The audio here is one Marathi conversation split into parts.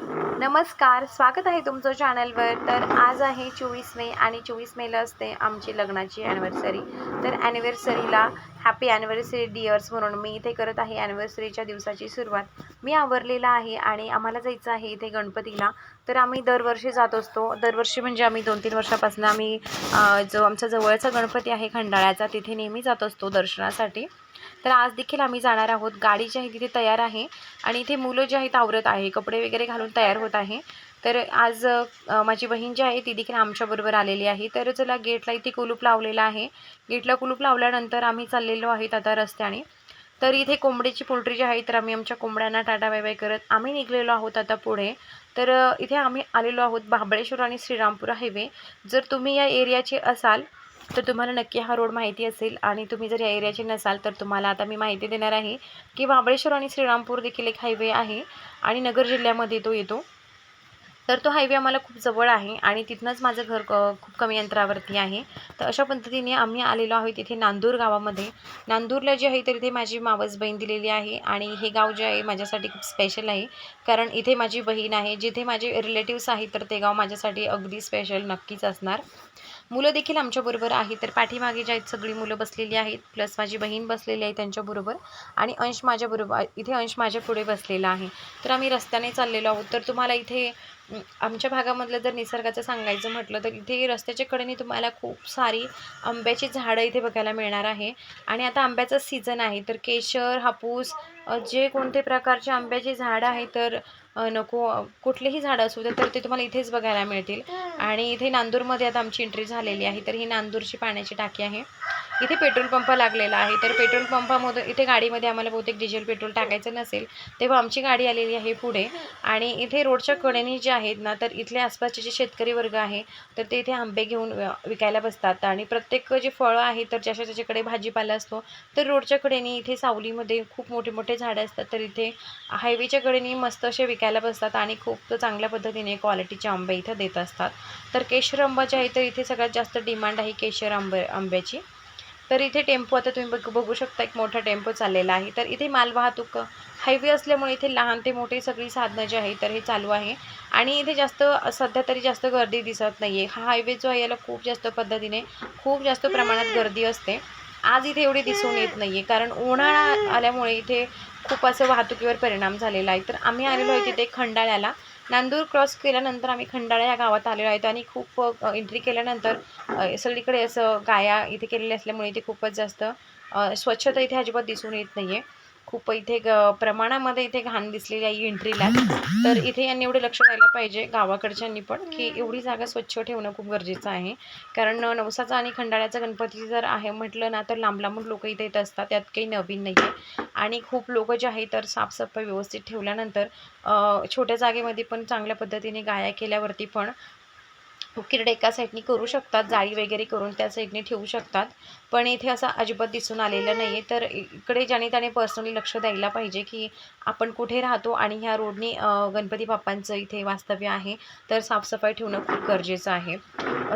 नमस्कार स्वागत आहे तुमचं चॅनलवर तर आज आहे चोवीस मे आणि चोवीस मेला असते आमची लग्नाची ॲनिव्हर्सरी तर ॲनिव्हर्सरीला हॅपी ॲनिव्हर्सरी डिअर्स म्हणून मी इथे करत आहे ॲनिव्हर्सरीच्या दिवसाची सुरुवात. मी आवरलेला आहे आणि आम्हाला जायचं आहे इथे गणपतीला. तर आम्ही दरवर्षी जात असतो. दरवर्षी म्हणजे आम्ही दोन तीन वर्षापासून आम्ही जो आमचा जवळचा गणपती आहे खंडाळ्याचा तिथे नेहमी जात असतो दर्शनासाठी. तर आज देखील आम्ही जाणार आहोत. गाडी जी आहे तिथे तयार आहे आणि इथे मुलं जी आहेत आवरत आहे. कपडे वगैरे घालून तयार होत आहे. तर आज माझी बहीण जी आहे ती देखील आमच्याबरोबर आलेली आहे. तर चला गेटला इथे कुलूप लावलेला आहे. गेटला कुलूप लावल्यानंतर आम्ही चाललेलो आहेत आता रस्त्याने. तर इथे कोंबडीची पोल्ट्री जी आहे तर आम्ही आमच्या कोंबड्यांना टाटा बाय बाय करत आम्ही निघलेलो आहोत आता पुढे. तर इथे आम्ही आलेलो आहोत महाबळेश्वर आणि श्रीरामपूर हायवे. जर तुम्ही या एरियाचे असाल तर तुम्हाला नक्की हा रोड माहिती असेल आणि तुम्ही जर या एरियाचे नसाल तर तुम्हाला आता मी माहिती देणार आहे की महाबळेश्वर आणि श्रीरामपूर देखील एक हायवे आहे आणि नगर जिल्ह्यामध्ये तो येतो. तर तो हायवे आम्हाला खूप जवळ आहे आणि तिथनंच माझं घर क- खूप कमी अंतरावरती आहे. तर अशा पद्धतीने आम्ही आलेलो आहोत इथे नांदूर गावामध्ये. नांदूरला जे आहे तर इथे माझी मावस बहीण दिलेली आहे आणि हे गाव जे आहे माझ्यासाठी खूप स्पेशल आहे. कारण इथे माझी बहीण आहे. जिथे माझे रिलेटिव्स आहेत तर ते गाव माझ्यासाठी अगदी स्पेशल नक्कीच असणार. मुलं देखील आमच्याबरोबर आहेत. तर पाठीमागे ज्या आहेत सगळी मुलं बसलेली आहेत. प्लस माझी बहीण बसलेली आहे त्यांच्याबरोबर आणि अंश माझ्याबरोबर इथे अंश माझ्या पुढे बसलेला आहे. तर आम्ही रस्त्याने चाललेलो आहोत. तर तुम्हाला इथे आमच्या भागामधलं जर निसर्गाचं सांगायचं म्हटलं तर इथे रस्त्याच्या कडेने तुम्हाला खूप सारी आंब्याची झाडं इथे बघायला मिळणार आहे. आणि आता आंब्याचा सीझन आहे. तर केशर हापूस जे कोणते प्रकारचे आंब्याची झाडं आहे तर नको कुठलेही झाडं असू दे तर ते तुम्हाला इथेच बघायला मिळतील. आणि इथे नांदूरमध्ये आता आमची एंट्री झालेली आहे तर ही नांदूरची पाण्याची टाकी आहे. इथे पेट्रोल पंप लागलेला आहे. तर पेट्रोल पंपामधून इथे गाडीमध्ये आम्हाला बहुतेक डिझेल पेट्रोल टाकायचं नसेल तेव्हा आमची गाडी आलेली आहे पुढे. आणि इथे रोडच्या कडेने जे आहेत ना तर इथले आसपासचे जे शेतकरी वर्ग आहे तर ते इथे आंबे घेऊन विकायला बसतात. आणि प्रत्येक जे फळं आहे तर ज्याच्या त्याच्याकडे भाजीपाला असतो तर रोडच्या कडेने इथे सावलीमध्ये खूप मोठे मोठे झाडं असतात तर इथे हायवेच्या कडेने मस्त असे विकायला बसतात आणि खूप चांगल्या पद्धतीने क्वालिटीचे आंबे इथं देत असतात. तर केशर आंबा जे आहे तर इथे सगळ्यात जास्त डिमांड आहे केशर आंबे आंब्याची. तर इथे टेम्पो आता तुम्ही बघ बघू शकता एक मोठा टेम्पो चाललेला आहे. तर इथे मालवाहतूक हायवे असल्यामुळे इथे लहान ते मोठे सगळी साधनं जी आहे तर हे चालू आहे. आणि इथे जास्त सध्या तरी जास्त गर्दी दिसत नाही आहे हा हायवे जो आहे याला खूप जास्त पद्धतीने खूप जास्त प्रमाणात गर्दी असते. आज इथे एवढी दिसून येत नाही आहे कारण उन्हाळा आल्यामुळे इथे खूप असं वाहतुकीवर परिणाम झालेला आहे. तर आम्ही आलेलो आहे तिथे खंडाळ्याला. नांदूर क्रॉस केल्यानंतर आम्ही खंडाळा या गावात आलेलो आहेत आणि खूप एंट्री केल्यानंतर सगळीकडे असं गाया इथे केलेल्या असल्यामुळे इथे खूपच जास्त स्वच्छता इथे अजिबात दिसून येत नाही आहे खूप इथे ग प्रमाणामध्ये इथे घाण दिसलेली आहे एंट्रीला तर इथे यांनी एवढे लक्ष द्यायला पाहिजे गावाकडच्यांनी पण की एवढी जागा स्वच्छ ठेवणं खूप गरजेचं आहे. कारण नवसाचा आणि खंडाळ्याचा गणपती जर आहे म्हटलं ना तर लांब लांबून लोक इथे येत असतात. त्यात काही नवीन नाही आहे आणि खूप लोक जे आहे तर साफसफाई व्यवस्थित ठेवल्यानंतर छोट्या जागेमध्ये पण चांगल्या पद्धतीने गाया केल्यावरती पण किरडे एका साईडनी करू शकतात जाळी वगैरे करून त्या साईडने ठेवू शकतात. पण इथे असं अजिबात दिसून आलेलं नाही आहे तर इकडे ज्याने त्याने पर्सनली लक्ष द्यायला पाहिजे की आपण कुठे राहतो आणि ह्या रोडनी गणपती बाप्पांचं इथे वास्तव्य आहे. तर साफसफाई ठेवणं खूप गरजेचं आहे.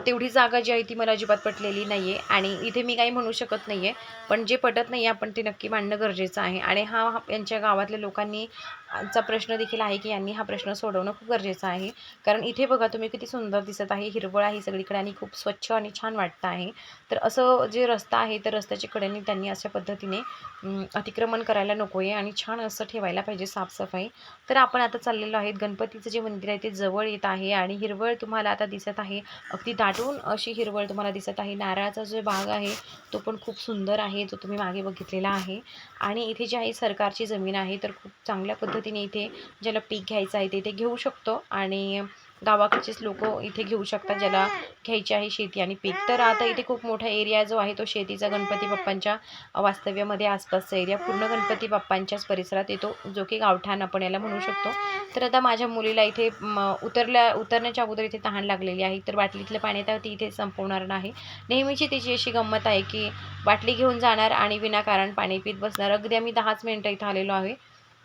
तेवढी जागा जी आहे ती मला अजिबात पटलेली नाही आहे आणि इथे मी काही म्हणू शकत नाही आहे पण जे पटत नाही आहे आपण ते नक्की मांडणं गरजेचं आहे. आणि हा यांच्या गावातल्या लोकांनी चा प्रश्न देखील आहे की यांनी हा प्रश्न सोडवणं खूप गरजेचं आहे. कारण इथे बघा तुम्ही किती सुंदर दिसत आहे हिरवळ आहे सगळीकडे आणि खूप स्वच्छ आणि छान वाटतं आहे. तर असं जे रस्ता आहे तर रस्त्याच्या कडेने त्यांनी अशा पद्धतीने अतिक्रमण करायला नको आहे आणि छान असं ठेवायला पाहिजे साफसफाई. तर आपण आता चाललेलो आहेत. गणपतीचं जे मंदिर आहे ते जवळ येत आहे आणि हिरवळ तुम्हाला आता दिसत आहे. अगदी दाटून अशी हिरवळ तुम्हाला दिसत आहे. नारळाचा जो भाग आहे तो पण खूप सुंदर आहे जो तुम्ही मागे बघितलेला आहे. आणि इथे जी आहे सरकारची जमीन आहे तर खूप चांगल्या पद्धतीने इथे ज्याला पीक घ्यायचं आहे ते इथे घेऊ शकतो. आणि गावाकडचेच लोक इथे घेऊ शकतात ज्याला घ्यायची आहे शेती. आणि पीक तर आता इथे खूप मोठा एरिया जो आहे तो शेतीचा गणपती बाप्पांच्या वास्तव्यामध्ये आसपासचा एरिया. पूर्ण गणपती बाप्पांच्याच परिसरात येतो जो की गावठाण आपण याला म्हणू शकतो. तर आता माझ्या मुलीला इथे उतरल्या उतरण्याच्या अगोदर इथे तहान लागलेली आहे. तर बाटलीतलं पाणी तर ती इथे संपवणार नाही. नेहमीची तिची अशी गंमत आहे की बाटली घेऊन जाणार आणि विनाकारण पाणी पित बसणार. अगदी आम्ही दहाच मिनटं इथं आलेलो आहे.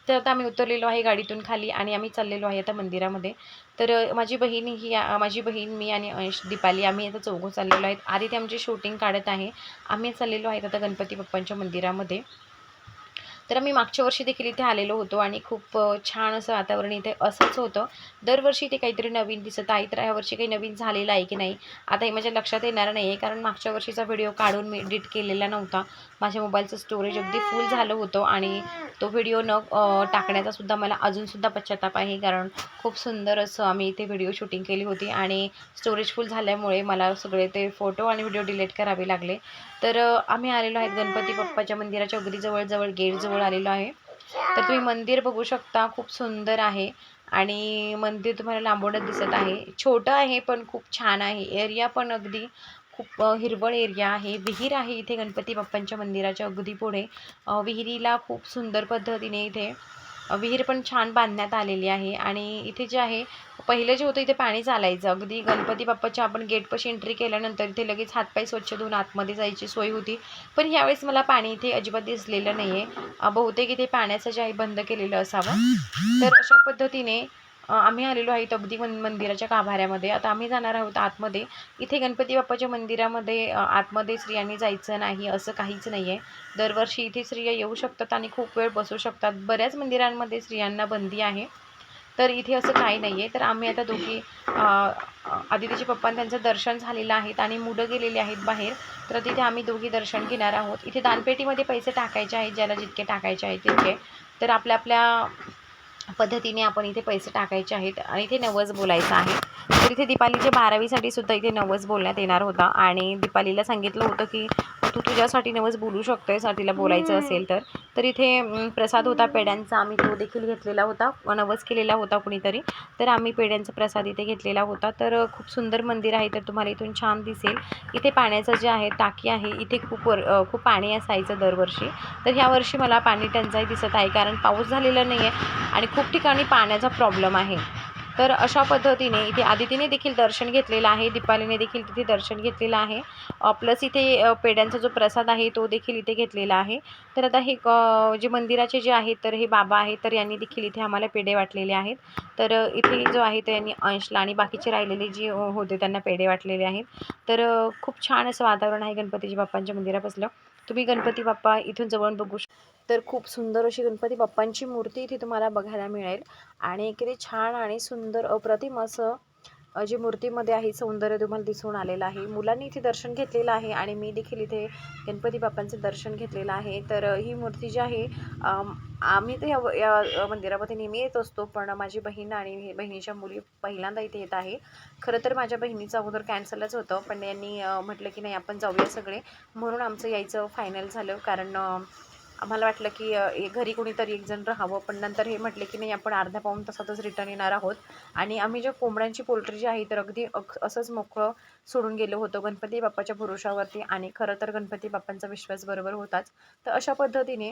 तर आता आम्ही उतरलेलो आहे गाडीतून खाली आणि आम्ही चाललेलो आहे आता मंदिरामध्ये. तर माझी बहीण ही माझी बहीण मी आणि अंश दीपाली आम्ही आता चौघं चाललेलो आहेत. आधी ते आमची शूटिंग काढत आहे. आम्ही चाललेलो आहेत आता गणपती बाप्पांच्या मंदिरामध्ये. तर आम्ही मागच्या वर्षी देखील इथे आलेलो होतो आणि खूप छान असं वातावरण इथे असंच होतं. दरवर्षी इथे काहीतरी नवीन दिसत आहे तर ह्यावर्षी काही नवीन झालेलं आहे की नाही आता हे माझ्या लक्षात येणार नाही आहे कारण मागच्या वर्षीचा व्हिडिओ काढून मी एडिट केलेला नव्हता. माझ्या मोबाईलचं स्टोरेज अगदी फुल झालं होतं आणि तो व्हिडिओ न टाकण्याचा सुद्धा मला अजूनसुद्धा पश्चाताप आहे. कारण खूप सुंदर असं आम्ही इथे व्हिडिओ शूटिंग केली होती आणि स्टोरेज फुल झाल्यामुळे मला सगळे ते फोटो आणि व्हिडिओ डिलीट करावे लागले. तर आम्ही आलेलो आहेत गणपती बाप्पाच्या मंदिराच्या अगदी जवळजवळ गेटजवळ आलेलो आहे. तर तुम्ही मंदिर बघू शकता खूप सुंदर आहे. आणि मंदिर तुम्हाला लांबवण्यात दिसत आहे. छोटं आहे पण खूप छान आहे. एरिया पण अगदी खूप हिरवळ एरिया आहे. विहीर आहे इथे गणपती बाप्पांच्या मंदिराच्या अगदी पुढे. विहिरीला खूप सुंदर पद्धतीने इथे विहीर पण छान बांधण्यात आलेली आहे आणि इथे जे आहे पहिलं जे होतं इथे पाणी चालायचं. अगदी गणपती बाप्पाच्या आपण गेटपाशी एंट्री केल्यानंतर इथे लगेच हातपाय स्वच्छ धुवून आतमध्ये जायची सोय होती. पण ह्यावेळेस मला पाणी इथे अजिबात दिसलेलं नाही आहे बहुतेक इथे पाण्याचं जे आहे बंद केलेलं असावं. तर अशा पद्धतीने आम्ही आलेलो आहे अगदी मन मंदिराच्या गाभाऱ्यामध्ये आता आम्ही जाणार आहोत आतमध्ये. इथे गणपती बाप्पाच्या मंदिरामध्ये आतमध्ये स्त्रियांनी जायचं नाही असं काहीच नाही आहे दरवर्षी इथे स्त्रिया येऊ शकतात आणि खूप वेळ बसू शकतात. बऱ्याच मंदिरांमध्ये स्त्रियांना बंदी आहे. तर इथे असं काही नाही आहे तर आम्ही आता दोघी अ, आदितीचे पप्पा त्यांचं दर्शन झालेलं आहेत आणि मुलं गेलेली आहेत बाहेर. तर तिथे आम्ही दोघी दर्शन घेणार आहोत. इथे दानपेटीमध्ये पैसे टाकायचे आहेत ज्याला जितके टाकायचे आहेत तितके. तर आपल्या आपल्या पद्धतीने आपण इथे पैसे टाकायचे आहेत आणि इथे नवस बोलायचं आहे. तर इथे दीपालीच्या बारावीसाठी सुद्धा इथे नवस बोलण्यात येणार होता आणि दीपालीला सांगितलं होतं की तू तुझ्यासाठी नवस बोलू शकतोय तिला बोलायचं असेल तर. तर इथे प्रसाद होता पेड्यांचा. आम्ही तो देखील घेतलेला होता. नवस केलेला होता कुणीतरी. तर आम्ही पेड्यांचा प्रसाद इथे घेतलेला होता. तर खूप सुंदर मंदिर आहे. तर तुम्हाला इथून छान दिसेल. इथे पाण्याचं जे आहे टाकी आहे इथे खूप वर खूप पाणी असायचं दरवर्षी. तर ह्या वर्षी मला पाणी टंचाई दिसत आहे. कारण पाऊस झालेला नाही आहे आणि खूप ठिकाणी पाण्याचा प्रॉब्लेम आहे. तर अशा पद्धतीने इथे आदितीने देखील दर्शन घेतलेलं आहे. दीपालीने देखील तिथे दर्शन घेतलेलं आहे. प्लस इथे पेड्यांचा जो प्रसाद आहे तो देखील इथे घेतलेला आहे. तर आता हे जे मंदिराचे जे आहेत तर हे बाबा आहेत तर यांनी देखील इथे आम्हाला पेढे वाटलेले आहेत. तर इथे जो आहे तर यांनी अंशला आणि बाकीचे राहिलेले जे होते त्यांना पेढे वाटलेले आहेत. तर खूप छान असं वातावरण आहे गणपतीजी बाप्पांच्या मंदिरापासलं. तुम्ही गणपती बाप्पा इथून जवळ बघू तर खूप सुंदर अशी गणपती बाप्पांची मूर्ती इथे तुम्हाला बघायला मिळेल. आणि किती छान आणि सुंदर अप्रतिम असं जी मूर्तीमध्ये आहे सौंदर्य तुम्हाला दिसून आलेलं आहे. मुलांनी इथे दर्शन घेतलेलं आहे आणि मी देखील इथे गणपती बाप्पांचं दर्शन घेतलेलं आहे. तर ही मूर्ती जी आहे आम्ही तर या या मंदिरामध्ये नेहमी येत असतो पण माझी बहीण आणि हे बहिणीच्या मुली पहिल्यांदा इथे येत आहे. खरं तर माझ्या बहिणीचं अगोदर कॅन्सलच होतं पण यांनी म्हटलं की नाही आपण जाऊया सगळे. म्हणून आमचं यायचं फायनल झालं. कारण आम्हाला वाटलं की ए- घरी कोणीतरी एक जण राहावं. पण नंतर हे म्हटले की नाही आपण अर्ध्या पाऊण तासातच रिटर्न येणार आहोत. आणि आम्ही ज्या कोंबड्यांची पोल्ट्री जी आहे तर अगदी असंच मोकळं सोडून गेलो होतो. गणपती बाप्पाच्या भरोशावरती आणि खरं तर गणपती बाप्पांचा विश्वास बरोबर होताच. तर अशा पद्धतीने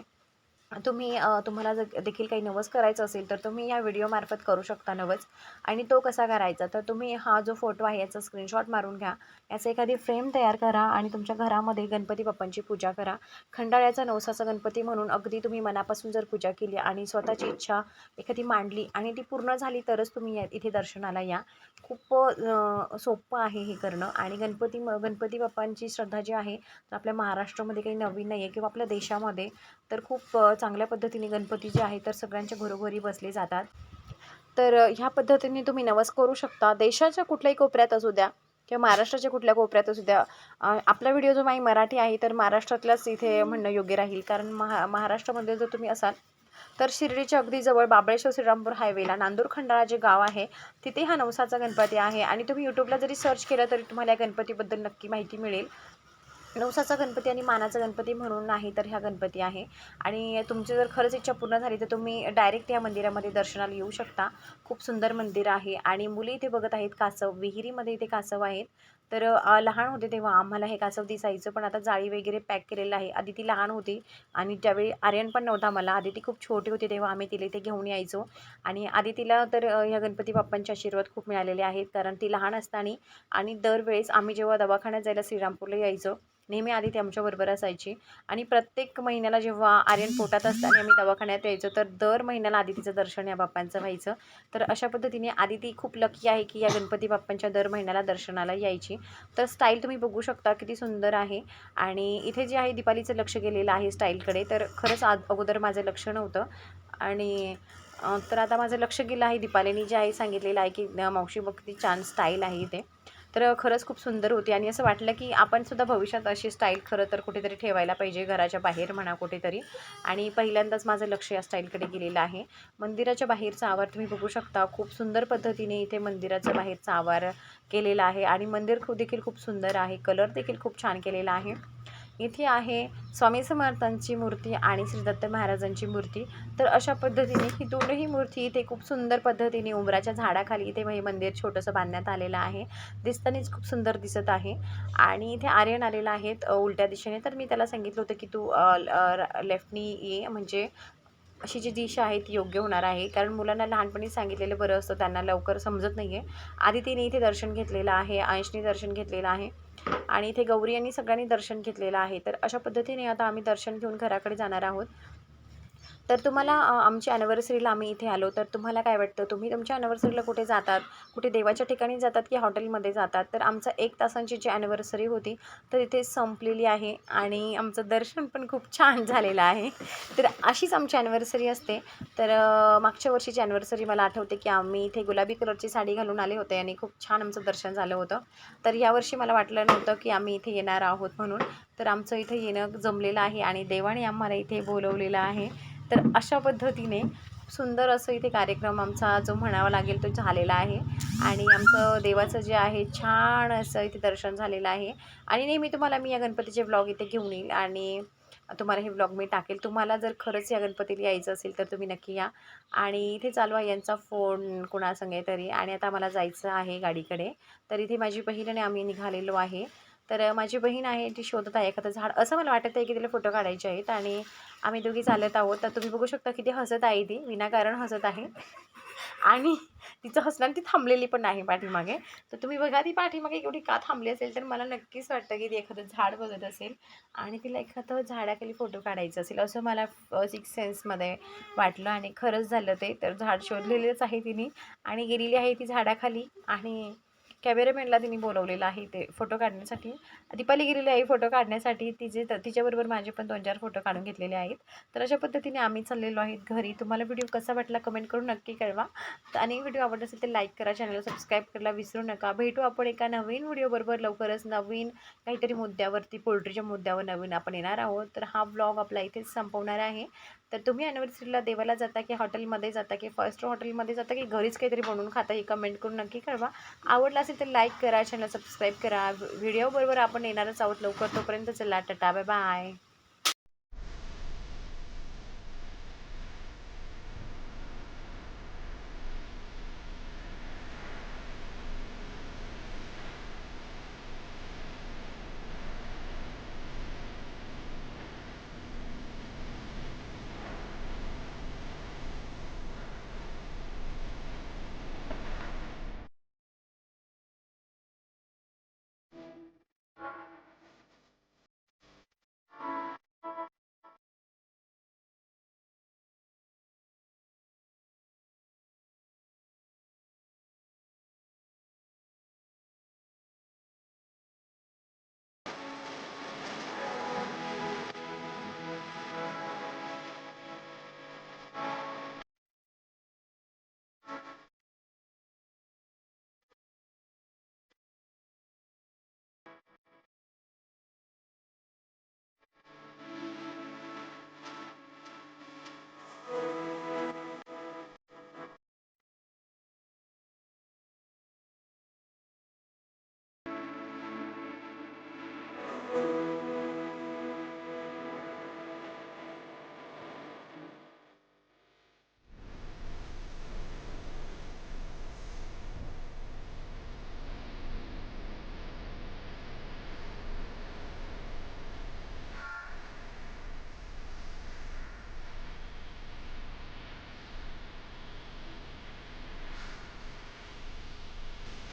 तुम्ही तुम्हाला जर देखील काही नवस करायचं असेल तर तुम्ही या व्हिडिओमार्फत करू शकता नवस. आणि तो कसा करायचा तर तुम्ही हा जो फोटो आहे याचा स्क्रीनशॉट मारून घ्या. याचा एखादी फ्रेम तयार करा आणि तुमच्या घरामध्ये गणपती बाप्पांची पूजा करा. खंडाळ्याचा नवसाचा गणपती म्हणून अगदी तुम्ही मनापासून जर पूजा केली आणि स्वतःची इच्छा एखादी मांडली आणि ती पूर्ण झाली तरच तुम्ही या इथे दर्शनाला या. खूप सोपं आहे हे करणं. आणि गणपती म- गणपती बाप्पांची श्रद्धा जी आहे तर आपल्या महाराष्ट्रामध्ये काही नवीन नाही आहे किंवा आपल्या देशामध्ये तर खूप चांगल्या पद्धतीने गणपती जे आहे तर सगळ्यांच्या घरोघरी बसले जातात. तर ह्या पद्धतीने तुम्ही नवस करू शकता. देशाच्या कुठल्याही कोपऱ्यात असू द्या किंवा महाराष्ट्राच्या कुठल्या कोपऱ्यात असू द्या आपला व्हिडिओ जो माही मराठी आहे तर महाराष्ट्रातलाच इथे म्हणणं योग्य राहील. कारण महा महाराष्ट्रामध्ये जर तुम्ही असाल तर शिर्डीच्या अगदी जवळ बाबळेश्वर श्रीरामपूर हायवेला नांदूर खंडाळा जे गाव आहे तिथे हा नवसाचा गणपती आहे. आणि तुम्ही यूट्यूबला जरी सर्च केलं तरी तुम्हाला या गणपतीबद्दल नक्की माहिती मिळेल. नवसाचा गणपती आणि मानाचा गणपती म्हणून नाही तर ह्या गणपती आहे. आणि तुमची जर खरंच इच्छा पूर्ण झाली तर तुम्ही डायरेक्ट या मंदिरामध्ये दर्शनाला येऊ शकता. खूप सुंदर मंदिर आहे. आणि मुली इथे बघत आहेत कासव. विहिरीमध्ये इथे कासव आहेत. तर लहान होते तेव्हा आम्हाला हे कासव दिसायचं पण आता जाळी वगैरे पॅक केलेलं आहे. आधी ती लहान होती आणि त्यावेळी आर्यन पण नव्हता मला आधी ती खूप छोटी होती तेव्हा आम्ही तिला इथे घेऊन यायचो. आणि आधी तिला तर ह्या गणपती बाप्पांचे आशीर्वाद खूप मिळालेले आहेत कारण ती लहान असताना आणि दरवेळेस आम्ही जेव्हा दवाखान्यात जायला श्रीरामपूरला यायचो नेहमी आधी आमच्याबरोबर असायची. आणि प्रत्येक महिन्याला जेव्हा आर्यन पोटात असताना आम्ही दवाखान्यात यायचो तर दर महिन्याला आधी तिचं दर्शन या बाप्पांचं व्हायचं. तर अशा पद्धतीने आधी ती खूप लकी आहे की या गणपती बाप्पांच्या दर महिन्याला दर्शनाला यायची. तर स्टाईल तुम्ही बघू शकता किती सुंदर आहे. आणि इथे जे आहे दीपालीचं लक्ष गेलेलं आहे स्टाईलकडे तर खरंच आज अगोदर माझं लक्ष नव्हतं. आणि तर आता माझं लक्ष गेलं आहे दीपालीने जे आहे सांगितलेलं आहे की मावशी बघ ती छान स्टाईल आहे इथे. तर खरंच खूप सुंदर होती आणि असं वाटलं की आपण सुद्धा भविष्यात अशी स्टाईल खरं तर कुठेतरी ठेवायला पाहिजे घराच्या बाहेर म्हणा कुठेतरी. आणि पहिल्यांदाच माझं लक्ष या स्टाईलकडे गेलेलं आहे. मंदिराच्या बाहेरचा आवार तुम्ही बघू शकता. खूप सुंदर पद्धतीने इथे मंदिराच्या बाहेरचा आवार केलेला आहे आणि मंदिर खूप देखील खूप सुंदर आहे. कलर देखील खूप छान केलेला आहे. इथे आहे स्वामी समर्थांची मूर्ती आणि श्री दत्त महाराजांची मूर्ती. तर अशा पद्धतीने ही दोनही मूर्ती इथे खूप सुंदर पद्धतीने उंबराच्या झाडाखाली इथे हे मंदिर छोटंसं बांधण्यात आलेलं आहे. दिसतानीच खूप सुंदर दिसत आहे. आणि इथे आर्यन आलेला आहेत उलट्या दिशेने. तर मी त्याला सांगितलं होतं की तू लेफ्टनी ये म्हणजे अशी जी दिशा आहे ती योग्य होणार आहे. कारण मुलांना लहानपणी सांगितलेलं बरं असतं त्यांना लवकर समजत नाही आहे आधी तिने इथे दर्शन घेतलेलं आहे अंशनी दर्शन घेतलेलं आहे. आणि इथे गौरी यांनी सगळ्यांनी दर्शन घेतलेलं आहे. तर अशा पद्धतीने आता आम्ही दर्शन घेऊन घराकडे जाणार आहोत. तर तुम्हाला आमच्या ॲनिव्हर्सरीला आम्ही इथे आलो. तर तुम्हाला काय वाटतं? तुम्ही तुमच्या ॲनिव्हर्सरीला कुठे जातात? कुठे देवाच्या ठिकाणी जातात की हॉटेलमध्ये जातात? तर आमचं एक तासांची जी ॲनिव्हर्सरी होती तर इथे संपलेली आहे आणि आमचं दर्शन पण खूप छान झालेलं आहे. तर अशीच आमची ॲनिव्हर्सरी असते. तर मागच्या वर्षीची ॲनिव्हर्सरी मला आठवते की आम्ही इथे गुलाबी कलरची साडी घालून आले होते आणि खूप छान आमचं दर्शन झालं होतं. तर यावर्षी मला वाटलं नव्हतं की आम्ही इथे येणार आहोत म्हणून. तर आमचं इथे येणं जमलेलं आहे आणि देवाने आम्हाला इथे बोलवलेलं आहे. तर अशा पद्धतीने सुंदर असं इथे कार्यक्रम आमचा जो म्हणावा लागेल तो झालेला आहे. आणि आमचं देवाचं जे आहे छान असं इथे दर्शन झालेलं आहे. आणि नेहमी तुम्हाला मी या गणपतीचे ब्लॉग इथे घेऊन येईल. आणि तुम्हाला हे ब्लॉग मी टाकेल. तुम्हाला जर खरंच या गणपतीला यायचं असेल तर तुम्ही नक्की या. आणि इथे चालू आहे यांचा फोन कुणासंगे तरी आणि आता मला जायचं आहे गाडीकडे. तर इथे माझी बहीण आणि आम्ही निघालेलो आहे. तर माझी बहीण आहे ती शोधत आहे एखादं झाड. असं मला वाटत आहे की तिला फोटो काढायचे आहेत आणि आम्ही दोघी चालत आहोत. तर तुम्ही बघू शकता की ती हसत आहे ती. विनाकारण हसत आहे. आणि तिचं हसणं ती थांबलेली पण आहे पाठीमागे. तर तुम्ही बघा ती पाठीमागे एवढी का थांबली असेल? तर मला नक्कीच वाटतं की ती एखादं झाड बघत असेल आणि तिला एखादं झाडाखाली फोटो काढायचा असेल. असं मला सिक्स सेन्समध्ये वाटलं आणि खरंच झालं ते. तर झाड शोधलेलंच आहे तिने आणि गेलेली आहे ती झाडाखाली आणि कॅमेरामॅनला तिने बोलवलेलं आहे ते फोटो काढण्यासाठी. दीपाली गेलेली आहे फोटो काढण्यासाठी तिचे तिच्याबरोबर माझे पण दोन चार फोटो काढून घेतलेले आहेत. तर अशा पद्धतीने आम्ही चाललेलो आहेत घरी. तुम्हाला व्हिडिओ कसा वाटला कमेंट करून नक्की कळवा. आणि व्हिडिओ आवडत असेल तर लाईक करा चॅनलला सबस्क्राईब करायला विसरू नका. भेटू आपण एका नवीन व्हिडिओबरोबर लवकरच नवीन काहीतरी मुद्द्यावरती पोल्ट्रीच्या मुद्द्यावर नवीन आपण येणार आहोत. तर हा ब्लॉग आपला इथेच संपवणार आहे. तर तुम्ही ॲनिव्हर्सरीला देवाला जाता की हॉटेलमध्ये जाता की फर्स्ट हॉटेलमध्ये जाता की घरीच काहीतरी बनवून खाता हे कमेंट करून नक्की कळवा. आवडला असेल तर लाईक करा चॅनल सबस्क्राईब करा. व्हिडिओबरोबर आपण येणारच आहोत लवकर तोपर्यंत चला टाटा बाय बाय